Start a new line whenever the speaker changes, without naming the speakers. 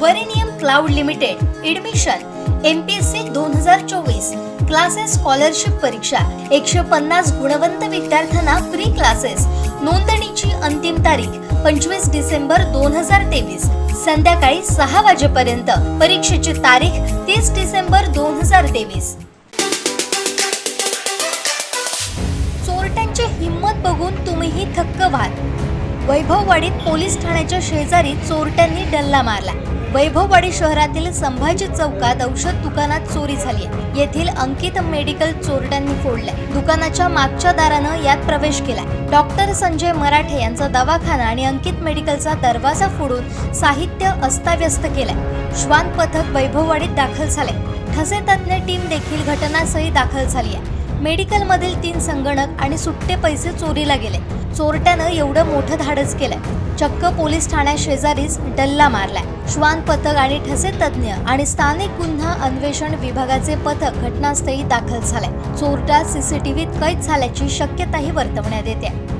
वरिनियम cloud limited admission M P S C दोन हजार चोवीस क्लासेस स्कॉलरशिप परीक्षा एकशे पन्नास गुणवंत विद्यार्थ्यांना फ्री क्लासेस नोंदणीची अंतिम तारीख पंचवीस डिसेंबर दोन हजार तेवीस संध्याकाळी सहा वाजेपर्यंत. परीक्षेची तारीख तीस डिसेंबर दोन हजार तेवीस. चोरट्यांची हिंमत बघून तुम्हीही थक्क व्हाल. वैभववाडीत पोलीस ठाण्याच्या शेजारी चोरट्यांनी डल्ला मारला. वैभववाडी शहरातील संभाजी चौकात औषध दुकानात चोरी झाली आहे. येथील अंकित मेडिकल चोरट्यांनी फोडलाय. दुकानाच्या मागच्या दारानं यात प्रवेश केलाय. डॉक्टर संजय मराठे यांचा दवाखाना आणि अंकित मेडिकलचा दरवाजा फोडून साहित्य अस्ताव्यस्त केलाय. श्वान पथक वैभववाडीत दाखल झाले ठसे तज्ज्ञ टीम देखील घटनास्थळी दाखल झाली आहे. मेडिकलमधील तीन संगणक आणि सुट्टे पैसे चोरीला गेले. चोरट्यानं एवढं मोठं धाडस केलंय. चक्क पोलीस ठाण्या शेजारीच डल्ला मारलाय. श्वान पथक आणि ठसे तज्ज्ञ आणि स्थानिक गुन्हा अन्वेषण विभागाचे पथक घटनास्थळी दाखल झालंय. चोरटा सीसीटीव्हीत कैद झाल्याची शक्यताही वर्तवण्यात येते.